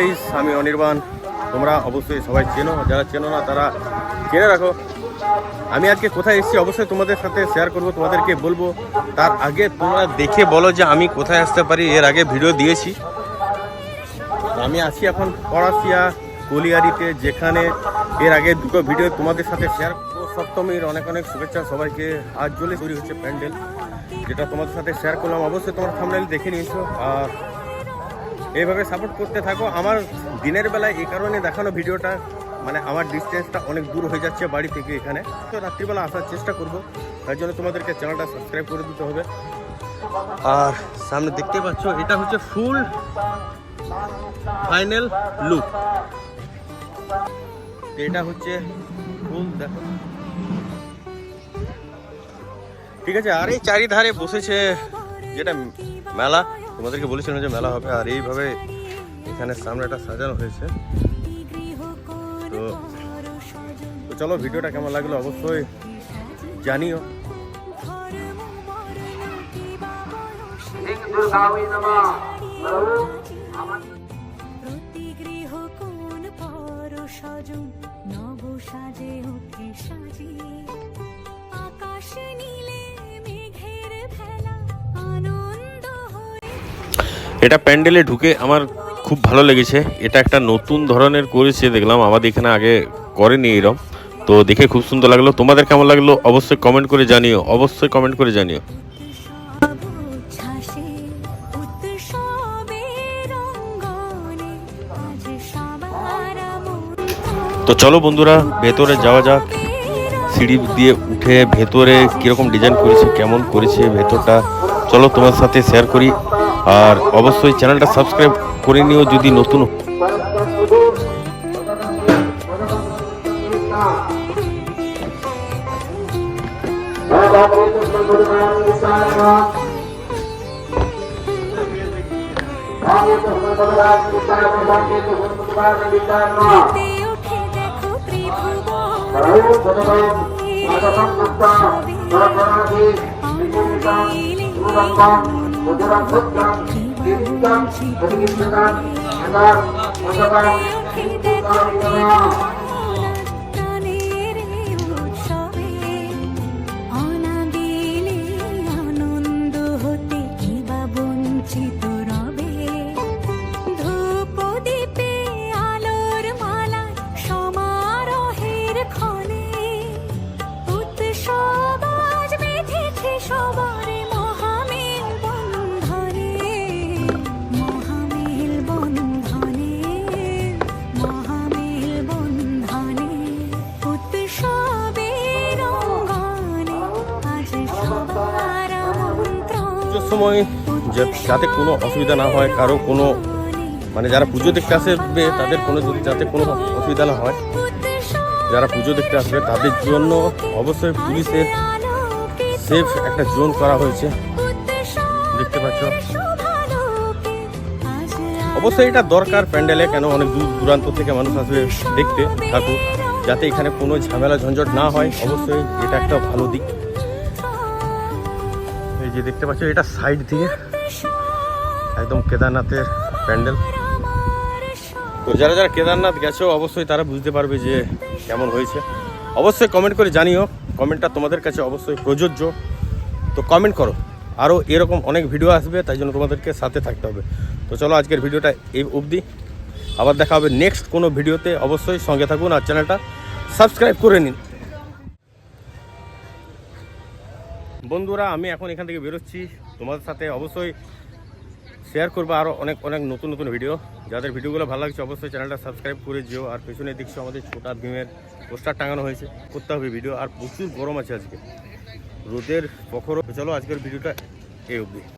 Guys আমি অনির্বাণ। তোমরা অবশ্যই সবাই চেনো, যারা চেনো না, তারা জেনে রাখো। আমি আজকে কোথায় এসেছি অবশ্যই তোমাদের সাথে শেয়ার করব, তোমাদেরকে বলব। তার আগে তোমরা দেখে বলো যে আমি কোথায় আসতে পারি, এর আগে ভিডিও দিয়েছি। আমি আছি এখন পড়াশিয়া, কলিয়ারিতে, যেখানে এর আগে দুটো ভিডিও তোমাদের সাথে শেয়ার করব। সপ্তমীর অনেক অনেক শুভেচ্ছা সবাইকে। আজ জলে তৈরি হচ্ছে প্যান্ডেল, যেটা তোমাদের সাথে শেয়ার করলাম। অবশ্যই তোমার থামনেল দেখে নিয়েছো। আর এইভাবে সাপোর্ট করতে থাকো। আমার দিনের বেলায় এই কারণে দেখানো ভিডিওটা মানে আমার ডিস্টেন্সটা অনেক দূর হয়ে যাচ্ছে বাড়ি থেকে এখানে। তো রাত্রিবেলা আসার চেষ্টা করব। তার জন্য তোমাদেরকে চ্যানেলটা সাবস্ক্রাইব করে দিতে হবে। আর সামনে দেখতে পাচ্ছ, এটা হচ্ছে ফুল ফাইনাল লুক এটা হচ্ছে ফুল দেখো। ঠিক আছে, আর এই চারিধারে বসেছে যেটা মেলা। তোমাদেরকে বলেছিলাম যে মেলা হবে আর এইভাবে এখানে সামনেটা সাজানো হয়েছে। তো চলো, ভিডিওটা কেমন লাগল অবশ্যই জানিও। কোন পর সজন নব এটা প্যান্ডেলে ঢুকে আমার খুব ভালো লেগেছে। এটা একটা নতুন ধরনের করেছে দেখলাম আমাদের এখানে আগে করেনি এরম। তো দেখে খুব সুন্দর লাগল। তোমাদের কেমন লাগল অবশ্যই কমেন্ট করে জানিও। অবশ্যই কমেন্ট করে জানিও। তো চলো বন্ধুরা ভেতরে যাওয়া যাক। সিঁড়ি দিয়ে উঠে ভেতরে কীরকম ডিজাইন করেছে কেমন করেছে ভেতরটা চলো তোমার সাথে শেয়ার করি। আর অবশ্যই চ্যানেলটা সাবস্ক্রাইব করে নিও যদি নতুন। মেতে ওঠে দেখো ত্রিভুবন প্রাণের পুজোর সময় যাতে কোনো অসুবিধা না হয়, কারও কোনো মানে যারা পুজো দেখতে আসবে, তাদের কোনো যাতে কোনো অসুবিধা না হয়, যারা পুজো দেখতে আসবে, তাদের জন্য অবশ্যই পুলিশের সেফ একটা জোন করা হয়েছে। দেখতে পাচ্ছ? অবশ্যই এটা দরকার প্যান্ডেলে, কেন অনেক দূর দূরান্ত থেকে মানুষ আসবে দেখতে ঠাকুর যাতে এখানে কোনো ঝামেলা ঝঞ্ঝট না হয়, অবশ্যই এটা একটা ভালো দিক। এই যে দেখতে পাচ্ছ, এটা সাইড দিয়ে একদম কেদারনাথের প্যান্ডেল। তো যারা যারা কেদারনাথ গেছো, অবশ্যই তারা বুঝতে পারবে যে কেমন হয়েছে। অবশ্যই কমেন্ট করে জানিও। কমেন্টটা তোমাদের কাছে অবশ্যই প্রযোজ্য। তো কমেন্ট করো। আরও এরকম অনেক ভিডিও আসবে, তাই জন্য তোমাদেরকে সাথে থাকতে হবে। তো চলো আজকের ভিডিওটা এই অবধি। আবার দেখা হবে নেক্সট কোনো ভিডিওতে অবশ্যই সঙ্গে থাকুন আর চ্যানেলটা সাবস্ক্রাইব করে নিন। বন্ধুরা, আমি এখন এখান থেকে বেরোচ্ছি। তোমাদের সাথে অবশ্যই শেয়ার করব আরও অনেক অনেক নতুন নতুন ভিডিও যাদের ভিডিওগুলো ভালো লাগছে, অবশ্যই চ্যানেলটা সাবস্ক্রাইব করে যেও। আর পেছনে দেখছ আমাদের ছোটা ভীমের পোস্টার টাঙানো হয়েছে। করতে হবে ভিডিও আর প্রচুর গরম আছে আজকে। রোদের প্রখরও চলো আজকের ভিডিওটা এই অবধি।